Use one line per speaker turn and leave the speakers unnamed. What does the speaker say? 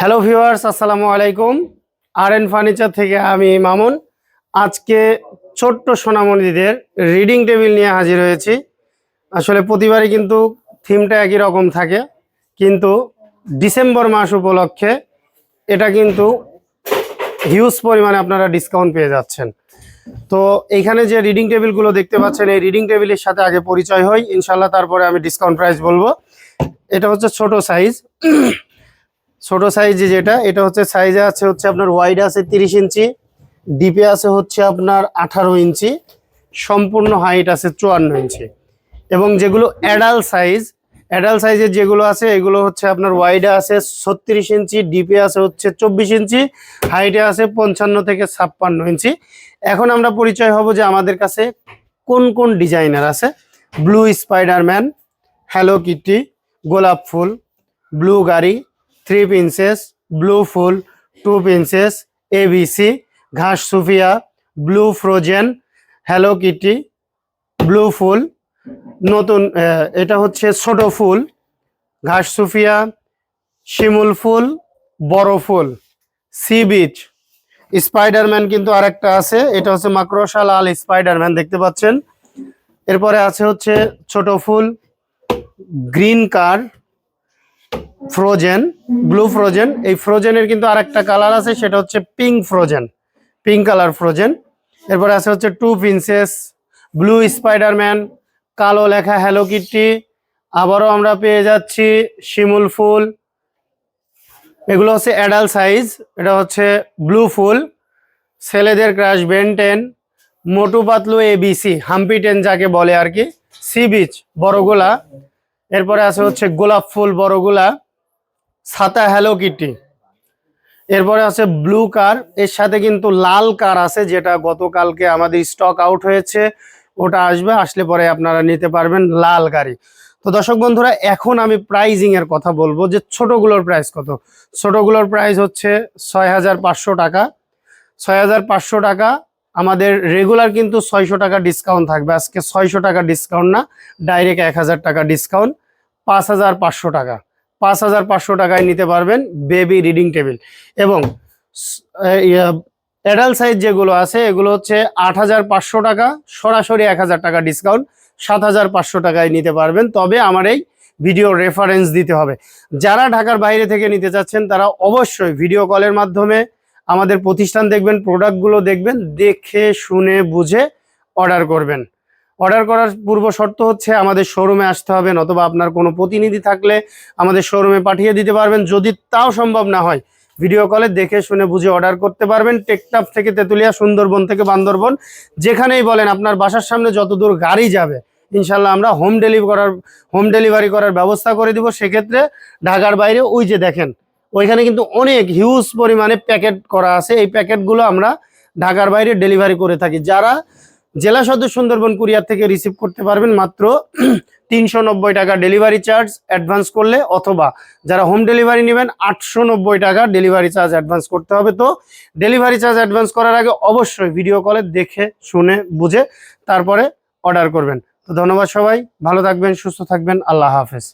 Hello viewers আসসালামু আলাইকুম। আর N furniture থেকে আমি মামুন। আজকে ছোট্ট সোনামণিদের রিডিং টেবিল নিয়ে হাজির হয়েছি। আসলে প্রতিবারই কিন্তু থিমটা একই রকম থাকে, কিন্তু ডিসেম্বর মাস উপলক্ষে এটা কিন্তু হিউজ পরিমাণে আপনারা ডিসকাউন্ট পেয়ে যাচ্ছেন। তো এইখানে যে রিডিং টেবিলগুলো দেখতে পাচ্ছেন, এই রিডিং টেবিলের সাথে আগে পরিচয় হয় ইনশাল্লাহ তারপরে আমি ডিসকাউন্ট প্রাইস বলব। এটা হচ্ছে ছোট সাইজ ছোট সাইজে যেটা, এটা হচ্ছে সাইজে আছে হচ্ছে আপনার ওয়াইড আছে তিরিশ ইঞ্চি ডিপে আছে হচ্ছে আপনার আঠারো ইঞ্চি, সম্পূর্ণ হাইট আছে চুয়ান্ন ইঞ্চি। এবং যেগুলো অ্যাডাল সাইজ অ্যাডাল সাইজের যেগুলো আছে, এগুলো হচ্ছে আপনার ওয়াইডে আছে ছত্রিশ ইঞ্চি ডিপে আছে হচ্ছে চব্বিশ ইঞ্চি হাইটে আছে পঞ্চান্ন থেকে ছাপ্পান্ন ইঞ্চি। এখন আমরা পরিচয় হব যে আমাদের কাছে কোন কোন ডিজাইনার আছে। ব্লু স্পাইডারম্যান হ্যালো কিটি গোলাপ ফুল ব্লু গাড়ি থ্রি পিন্সেস, ব্লু ফুল, টু পিন্সেস এবিসি ঘাস Sufia, blue Frozen, hello kitty, blue ফুল, নতুন এটা হচ্ছে ছোট ফুল, ঘাস সুফিয়া, শিমুল ফুল, বড় ফুল, সি বিচ স্পাইডারম্যান কিন্তু আরেকটা আছে, এটা হচ্ছে মাকড়সা লাল স্পাইডারম্যান, দেখতে পাচ্ছেন। এরপরে আছে হচ্ছে ছোট ফুল, green car Frozen blue Frozen এই ফ্রোজেনের কিন্তু আরেকটা কালার আছে, সেটা হচ্ছে pink Frozen pink colour Frozen এরপরে আছে হচ্ছে টু প্রিন্সেস ব্লু স্পাইডারম্যান কালো লেখা হ্যালো কিটি আবারও আমরা পেয়ে যাচ্ছি শিমুল ফুল। এগুলো হচ্ছে অ্যাডাল সাইজ এটা হচ্ছে ব্লু ফুল। ছেলেদের crush Ben Ten Motu Patlu ABC Hampi ten যাকে বলে আর কি সি বিচ বড়গুলা। এরপরে আছে হচ্ছে গোলাপ ফুল, বড়গুলা। ছাতা হ্যালো কিটি এরপরে আছে ব্লু কার এর সাথে কিন্তু লাল কার আছে, যেটা গতকালকে আমাদের স্টক আউট হয়েছে। ওটা আসবে, আসলে পরে আপনারা নিতে পারবেন লাল গাড়ি। তো দর্শক বন্ধুরা, এখন আমি প্রাইজিং এর কথা বলব, যে ছোটগুলোর প্রাইস কত? ছোটগুলোর প্রাইস হচ্ছে ছয় হাজার পাঁচশো টাকা। ছয় হাজার পাঁচশো টাকা, আমাদের রেগুলার কিন্তু ছয়শো টাকা ডিসকাউন্ট থাকবে। আজকে ছয়শো টাকা ডিসকাউন্ট না ডাইরেক্ট এক হাজার টাকা ডিসকাউন্ট পাঁচ হাজার পাঁচশো টাকা। পাঁচ হাজার পাঁচশো টাকায় নিতে পারবেন বেবি রিডিং টেবিল। এবং অ্যাডাল্ট সাইজ যেগুলো আছে, এগুলো হচ্ছে আট হাজার পাঁচশো টাকা, সরাসরি এক হাজার টাকা ডিসকাউন্ট, সাত হাজার পাঁচশো টাকায় নিতে পারবেন। তবে আমার এই ভিডিও রেফারেন্স দিতে হবে। যারা ঢাকার বাইরে থেকে নিতে চাচ্ছেন, তারা অবশ্যই ভিডিও কলের মাধ্যমে আমাদের প্রতিষ্ঠান দেখবেন, প্রোডাক্টগুলো দেখবেন, দেখে, শুনে, বুঝে অর্ডার করবেন। অর্ডার করার পূর্ব শর্ত হচ্ছে আমাদের শোরুমে আসতে হবে, নতুবা আপনার কোনো প্রতিনিধি থাকলে আমাদের শোরুমে পাঠিয়ে দিতে পারবেন। যদি তাও সম্ভব না হয় ভিডিও কলে দেখে শুনে বুঝে অর্ডার করতে পারবেন। টেকটাপ থেকে তেঁতুলিয়া, সুন্দরবন থেকে বান্দরবন, যেখানেই বলেন আপনার বাসার সামনে যতদূর গাড়ি যাবে ইনশাল্লাহ আমরা হোম ডেলিভারি করার হোম ডেলিভারি করার ব্যবস্থা করে দিব। সেক্ষেত্রে ঢাকার বাইরে ওই যে দেখেন, ওইখানে কিন্তু অনেক হিউজ পরিমাণে প্যাকেট করা আছে। এই প্যাকেটগুলো আমরা ঢাকার বাইরে ডেলিভারি করে থাকি। যারা জেলা সদর সুন্দরবন কুরিয়ার থেকে রিসিভ করতে পারবেন মাত্র তিনশো নব্বই টাকা ডেলিভারি চার্জ অ্যাডভান্স করলে অথবা যারা হোম ডেলিভারি নেবেন, আটশো নব্বই টাকা ডেলিভারি চার্জ অ্যাডভান্স করতে হবে। তো ডেলিভারি চার্জ অ্যাডভান্স করার আগে অবশ্যই ভিডিও কলে দেখে, শুনে, বুঝে তারপরে অর্ডার করবেন। তো ধন্যবাদ সবাই, ভালো থাকবেন, সুস্থ থাকবেন, আল্লাহ হাফেজ।